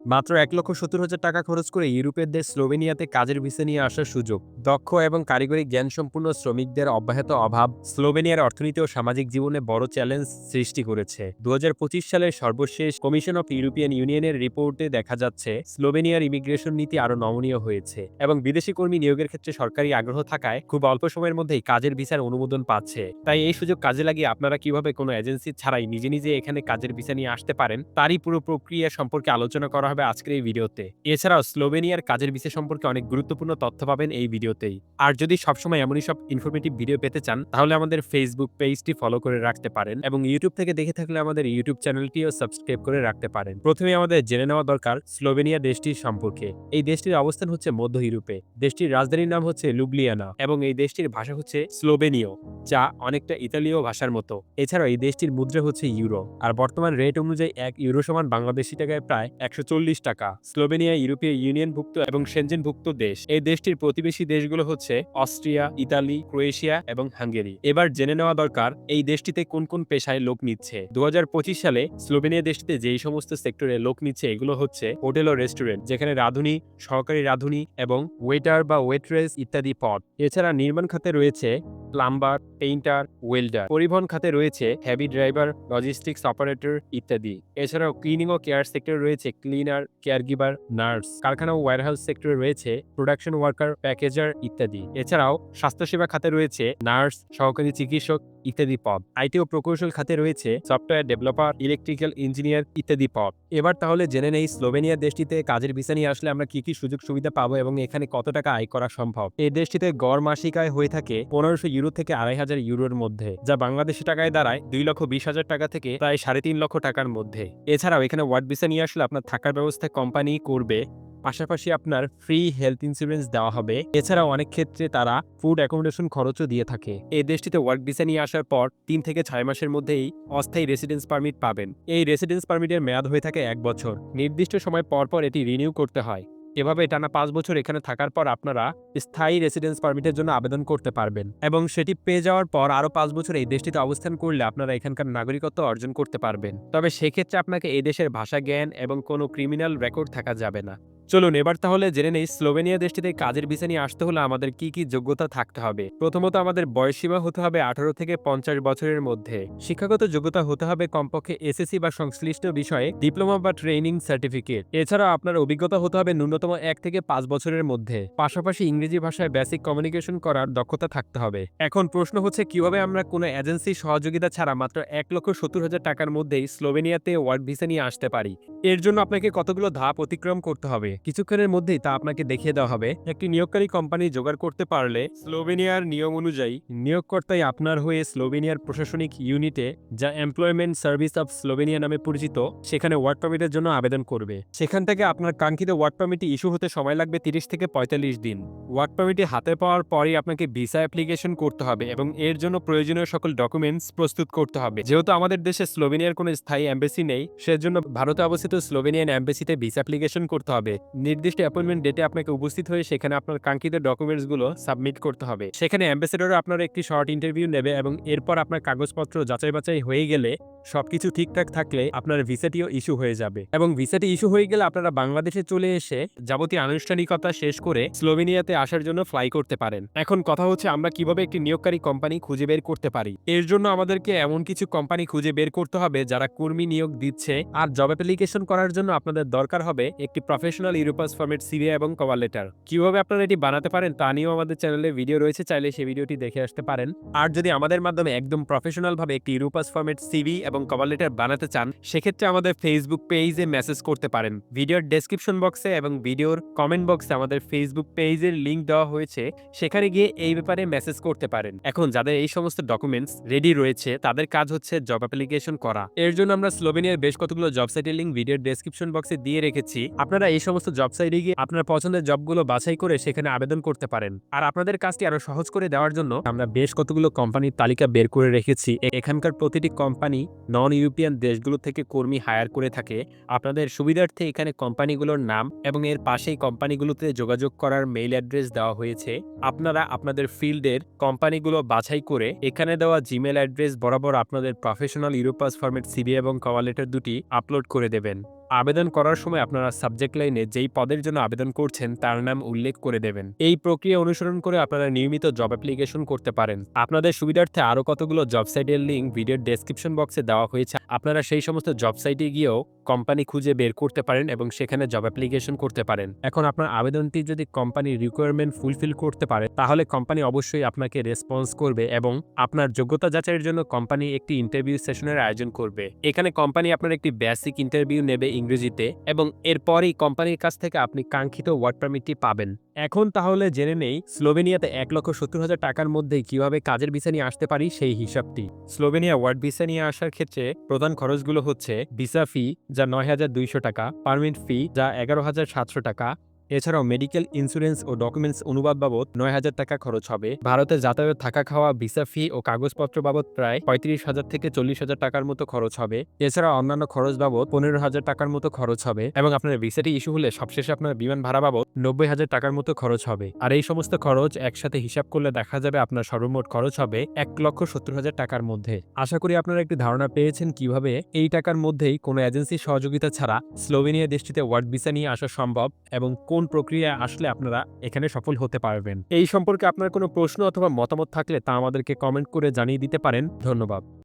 মাত্র এক লক্ষ সত্তর হাজার টাকা খরচ করে ইউরোপের দেশ স্লোভেনিয়াতে কাজের ভিসা নিয়ে আসার সুযোগ। দক্ষ এবং কারিগরি জ্ঞান সম্পূর্ণ শ্রমিকদের অব্যাহত অভাব স্লোভেনিয়ার অর্থনীতি ও সামাজিক জীবনে বড় চ্যালেঞ্জ সৃষ্টি করেছে। দু সালের সর্বশেষ কমিশন অফ ইউরোপিয়ান ইউনিয়নের রিপোর্টে দেখা যাচ্ছে, স্লোভেনিয়ার ইমিগ্রেশন নীতি আরও নমনীয় হয়েছে এবং বিদেশি কর্মী নিয়োগের ক্ষেত্রে সরকারি আগ্রহ থাকায় খুব অল্প সময়ের মধ্যেই কাজের ভিসার অনুমোদন পাচ্ছে। তাই এই সুযোগ কাজে লাগিয়ে আপনারা কীভাবে কোনো এজেন্সি ছাড়াই নিজে নিজে এখানে কাজের ভিসা নিয়ে আসতে পারেন, তারই পুরো প্রক্রিয়া সম্পর্কে আলোচনা করা হবে আজকের এই ভিডিওতে। এছাড়াও স্লোভেনিয়ার কাজের বিষয় সম্পর্কে অনেক গুরুত্বপূর্ণ তথ্য পাবেন এই ভিডিওতেই। আর যদি সবসময় এমনই সব ইনফরমেটিভ ভিডিও পেতে চান, তাহলে আমাদের ফেসবুক পেজটি ফলো করে রাখতে পারেন এবং ইউটিউব থেকে দেখে থাকলে আমাদের ইউটিউব চ্যানেলটিও সাবস্ক্রাইব করে রাখতে পারেন। প্রথমে আমাদের জেনে নেওয়া দরকার স্লোভেনিয়া দেশটির সম্পর্কে। এই দেশটির অবস্থান হচ্ছে মধ্য ইউরোপে। দেশটির রাজধানীর নাম হচ্ছে লুবলিয়ানা এবং এই দেশটির ভাষা হচ্ছে স্লোভেনীয়, যা অনেকটা ইতালীয় ভাষার মতো। এছাড়াও এই দেশটির মুদ্রা হচ্ছে ইউরো। আর বর্তমান রেট অনুযায়ী এক ইউরো সমান বাংলাদেশি টাকায় প্রায় একশো টাকা। স্লোভেনিয়া, ইউরোপীয় ইউনিয়নভুক্ত এবং সেনজেনভুক্ত দেশ। এই দেশটির প্রতিবেশী দেশগুলো হচ্ছে অস্ট্রিয়া, ইতালি, ক্রোয়েশিয়া এবং হাঙ্গেরি। এবার জেনে নেওয়া দরকার, এই দেশটিতে কোন কোন পেশায় লোক নিচ্ছে? দু সালে স্লোভেনিয়া দেশটিতে যেই সমস্ত সেক্টরে লোক নিচ্ছে, এগুলো হচ্ছে হোটেল ও রেস্টুরেন্ট, যেখানে রাঁধুনি, সহকারী রাঁধুনি এবং ওয়েটার বা ওয়েট্রেস ইত্যাদি পদ। এছাড়া নির্মাণ খাতে রয়েছে প্লাম্বার, পেইন্টার, ওয়েল্ডার। পরিবহন খাতে রয়েছে হেভি ড্রাইভার, লজিস্টিক্স অপারেটর ইত্যাদি। এছাড়াও ক্লিনিং ও কেয়ার সেক্টর রয়েছে ক্লিনার কেয়ারগিভার নার্স কারখানা ও ওয়ারহাউস সেক্টরে রয়েছে প্রোডাকশন ওয়ার্কার প্যাকেজার ইত্যাদি। এছাড়াও স্বাস্থ্যসেবা খাতে রয়েছে নার্স সহকারী চিকিৎসক ইত্যাদি পদ। আইটি ও প্রকৌশল খাতে রয়েছে সফটওয়্যার ডেভেলপার ইলেকট্রিক্যাল ইঞ্জিনিয়ার ইত্যাদি পদ। এবার তাহলে জেনে নেই স্লোভেনিয়া দেশটিতে কাজের ভিসা নিয়ে আসলে আমরা কি কি সুযোগ সুবিধা পাবো এবং এখানে কত টাকা আয় করা সম্ভব? এই দেশটিতে গড় মাসিক আয় হয়ে থাকে পনেরোশো ইউরো থেকে আড়াই হাজার ইউরোর মধ্যে, যা বাংলাদেশি টাকায় দাঁড়ায় দুই লক্ষ বিশ হাজার টাকা থেকে প্রায় সাড়ে তিন লক্ষ টাকার মধ্যে। এছাড়াও এখানে ওয়ার্ড ভিসা নিয়ে আসলে আপনার থাকার ব্যবস্থা কোম্পানি করবে। পাশাপাশি আপনার ফ্রি হেলথ ইন্স্যুরেন্স দেওয়া হবে। এছাড়াও অনেক ক্ষেত্রে তারা ফুড অ্যাকোমোডেশন খরচও দিয়ে থাকে। এই দেশটিতে ওয়ার্ক ভিসা নিয়ে আসার পর তিন থেকে ছয় মাসের মধ্যেই অস্থায়ী রেসিডেন্স পারমিট পাবেন। এই রেসিডেন্স পারমিটের মেয়াদ হয়ে থাকে এক বছর। নির্দিষ্ট সময় পর পর এটি রিনিউ করতে হয়। এভাবে টানা পাঁচ বছর এখানে থাকার পর আপনারা স্থায়ী রেসিডেন্স পারমিটের জন্য আবেদন করতে পারবেন। এবং সেটি পেয়ে যাওয়ার পর আরও পাঁচ বছর এই দেশটিতে অবস্থান করলে আপনারা এখানকার নাগরিকত্ব অর্জন করতে পারবেন। তবে সেক্ষেত্রে আপনাকে এই দেশের ভাষা, জ্ঞান এবং কোনো ক্রিমিনাল রেকর্ড থাকা যাবে না। চলুন, এবার তাহলে জেনে নেই, স্লোভেনিয়া দেশটিতে কাজের ভিসা নিয়ে আসতে হলে আমাদের কি কি যোগ্যতা থাকতে হবে। প্রথমত, আমাদের বয়সসীমা হতে হবে আঠারো থেকে পঞ্চাশ বছরের মধ্যে। শিক্ষাগত যোগ্যতা হতে হবে কমপক্ষে এসএসসি বা সংশ্লিষ্ট বিষয়ে ডিপ্লোমা বা ট্রেনিং সার্টিফিকেট। এছাড়া আপনার অভিজ্ঞতা হতে হবে ন্যূনতম এক থেকে পাঁচ বছরের মধ্যে। পাশাপাশি ইংরেজি ভাষায় বেসিক কমিউনিকেশন করার দক্ষতা থাকতে হবে। এখন প্রশ্ন হচ্ছে, কীভাবে আমরা কোনো এজেন্সি সহযোগিতা ছাড়া মাত্র এক লক্ষ সত্তর হাজার টাকার মধ্যেই স্লোভেনিয়াতে ওয়ার্ক ভিসা নিয়ে আসতে পারি? এর জন্য আপনাকে কতগুলো ধাপ অতিক্রম করতে হবে? কিছুক্ষণের মধ্যেই তা আপনাকে দেখিয়ে দেওয়া হবে। একটি নিয়োগকারী কোম্পানি জোগাড় করতে পারলে স্লোভেনিয়ার নিয়ম অনুযায়ী নিয়োগকর্তাই আপনার হয়ে স্লোভেনিয়ার প্রশাসনিক ইউনিটে যা এমপ্লয়মেন্ট সার্ভিস অফ স্লোভেনিয়া নামে পরিচিত, সেখানে ওয়ার্ক পারমিটের জন্য আবেদন করবে। সেখান থেকে আপনার কাঙ্ক্ষিত ওয়ার্ক পারমিটটি ইস্যু হতে সময় লাগবে তিরিশ থেকে পঁয়তাল্লিশ দিন। ওয়ার্ক পারমিটটি হাতে পাওয়ার পরই আপনাকে ভিসা অ্যাপ্লিকেশন করতে হবে এবং এর জন্য প্রয়োজনীয় সকল ডকুমেন্টস প্রস্তুত করতে হবে। যেহেতু আমাদের দেশে স্লোভেনিয়ার কোনো স্থায়ী এম্বাসি নেই, সেজন্য ভারতে অবস্থিত স্লোভেনিয়ান এম্বাসিতে ভিসা অ্যাপ্লিকেশন করতে হবে। নির্দিষ্ট অ্যাপয়েন্টমেন্ট ডেটে আপনাকে উপস্থিত হয়ে সেখানে আপনার কাঙ্ক্ষিত ডকুমেন্টসগুলো সাবমিট করতে হবে। সেখানে অ্যাম্বাসেডর আপনার একটি শর্ট ইন্টারভিউ নেবে এবং এরপর আপনার কাগজপত্র যাচাই বাছাই হয়ে গেলে সবকিছু ঠিকঠাক থাকলে আপনার ভিসাটিও ইস্যু হয়ে যাবে। এবং ভিসাটি ইস্যু হয়ে গেলে আপনারা বাংলাদেশে চলে এসে যাবতীয় আনুষ্ঠানিকতা শেষ করে স্লোভেনিয়াতে আসার জন্য ফ্লাই করতে পারেন। এখন কথা হচ্ছে আমরা কীভাবে একটি নিয়োগকারী কোম্পানি খুঁজে বের করতে পারি। এর জন্য আমাদেরকে এমন কিছু কোম্পানি খুঁজে বের করতে হবে যারা কর্মী নিয়োগ দিচ্ছে। আর জব অ্যাপ্লিকেশন করার জন্য আপনাদের দরকার হবে একটি প্রফেশনাল ইউরোপাস ফর্মেট সিভি এবং কভার লেটার। কীভাবে আপনারা এটি বানাতে পারেন তা নিয়েও আমাদের চ্যানেলে ভিডিও রয়েছে, চাইলে সেই ভিডিওটি দেখে আসতে পারেন। আর যদি আমাদের মাধ্যমে একদম প্রফেশনাল ভাবে একটি ইউরোপাস ফর্মেট সিভি এবং কভার লেটার বানাতে চান, সেক্ষেত্রে আমাদের ফেসবুক পেজে মেসেজ করতে পারেন। ভিডিওর ডেসক্রিপশন বক্সে এবং ভিডিওর কমেন্ট বক্সে আমাদের ফেসবুক পেজের লিংক দেওয়া হয়েছে, সেখানে গিয়ে এই ব্যাপারে মেসেজ করতে পারেন। এখন যাদের এই সমস্ত ডকুমেন্টস রেডি রয়েছে, তাদের কাজ হচ্ছে জব অ্যাপ্লিকেশন করা। এর জন্য আমরা স্লোভেনিয়ার বেশ কতগুলো জব সাইটের লিঙ্ক ভিডিওর ডেসক্রিপশন বক্সে দিয়ে রেখেছি। আপনারা এই সমস্ত জব সাইটে গিয়ে আপনার পছন্দের জবগুলো বাছাই করে সেখানে আবেদন করতে পারেন। আর আপনাদের কাজটি আরও সহজ করে দেওয়ার জন্য আমরা বেশ কতগুলো কোম্পানির তালিকা বের করে রেখেছি। এখানকার প্রতিটি কোম্পানি নন ইউরোপিয়ান দেশগুলো থেকে কর্মী হায়ার করে থাকে। আপনাদের সুবিধার্থে এখানে কোম্পানিগুলোর নাম এবং এর পাশেই কোম্পানিগুলোতে যোগাযোগ করার মেইল অ্যাড্রেস দেওয়া হয়েছে। আপনারা আপনাদের ফিল্ডের কোম্পানিগুলো বাছাই করে এখানে দেওয়া জিমেল অ্যাড্রেস বরাবর আপনাদের প্রফেশনাল ইউরোপাস ফরম্যাট সিবি এবং কভার লেটার দুটি আপলোড করে দেবেন। আবেদন করার সময় আপনারা সাবজেক্ট লাইনে যেই পদের জন্য আবেদন করছেন, তার নাম উল্লেখ করে দেবেন। এই প্রক্রিয়া অনুসরণ করে আপনারা নিয়মিত জব অ্যাপ্লিকেশন করতে পারেন। আপনাদের সুবিধার্থে আরও কতগুলো জব সাইটের লিঙ্ক ভিডিওর ডেসক্রিপশন বক্সে দেওয়া হয়েছে। আপনারা সেই সমস্ত জব সাইটে গিয়েও কোম্পানি খুঁজে বের করতে পারেন এবং সেখানে জব অ্যাপ্লিকেশন করতে পারেন। এখন আপনার আবেদনটি যদি কোম্পানির রিকোয়ারমেন্ট ফুলফিল করতে পারে, তাহলে কোম্পানি অবশ্যই আপনাকে রেসপন্স করবে এবং আপনার যোগ্যতা যাচাইয়ের জন্য কোম্পানি একটি ইন্টারভিউ সেশনের আয়োজন করবে। এখানে কোম্পানি আপনার একটি বেসিক ইন্টারভিউ নেবে ইংরেজিতে এবং এরপরই কোম্পানির কাছ থেকে আপনি কাঙ্ক্ষিত ওয়ার্ক পারমিটটি পাবেন। এখন তাহলে জেনে নেই, স্লোভেনিয়াতে এক লক্ষ সত্তর হাজার টাকার মধ্যে কীভাবে কাজের ভিসা নিয়ে আসতে পারি সেই হিসাবটি। স্লোভেনিয়া ওয়ার্ড ভিসা নিয়ে আসার ক্ষেত্রে প্রধান খরচগুলো হচ্ছে ভিসা ফি, যা নয় হাজার দুইশো টাকা, পারমিট ফি, যা এগারো হাজার সাতশো টাকা এছাড়াও মেডিকেল ইন্স্যুরেন্স ও ডকুমেন্টস অনুবাদ বাবদ নয় হাজার টাকা খরচ হবে। ভারতে যাতায়াত, থাকা খাওয়া ভিসা ফি ও কাগজপত্র বাবদ প্রায় পঁয়ত্রিশ হাজার থেকে চল্লিশ হাজার টাকার মতো খরচ হবে। এছাড়া অন্যান্য খরচ বাবদ পনেরো হাজার টাকার মতো খরচ হবে এবং আপনার ভিসাটি ইস্যু হলে সবশেষে আপনার বিমান ভাড়া বাবদ নব্বই হাজার টাকার মতো খরচ হবে। আর এই সমস্ত খরচ একসাথে হিসাব করলে দেখা যাবে আপনার সর্বমোট খরচ হবে এক লক্ষ সত্তর হাজার টাকার মধ্যে। আশা করি আপনারা একটি ধারণা পেয়েছেন কীভাবে এই টাকার মধ্যেই কোনো এজেন্সির সহযোগিতা ছাড়া স্লোভেনিয়া দেশটিতে ওয়ার্ড ভিসা নিয়ে আসা সম্ভব এবং কোন প্রক্রিয়ায় আসলে আপনারা এখানে সফল হতে পারবেন? এই সম্পর্কে আপনার কোনো প্রশ্ন অথবা মতামত থাকলে তা আমাদেরকে কমেন্ট করে জানিয়ে দিতে পারেন। ধন্যবাদ।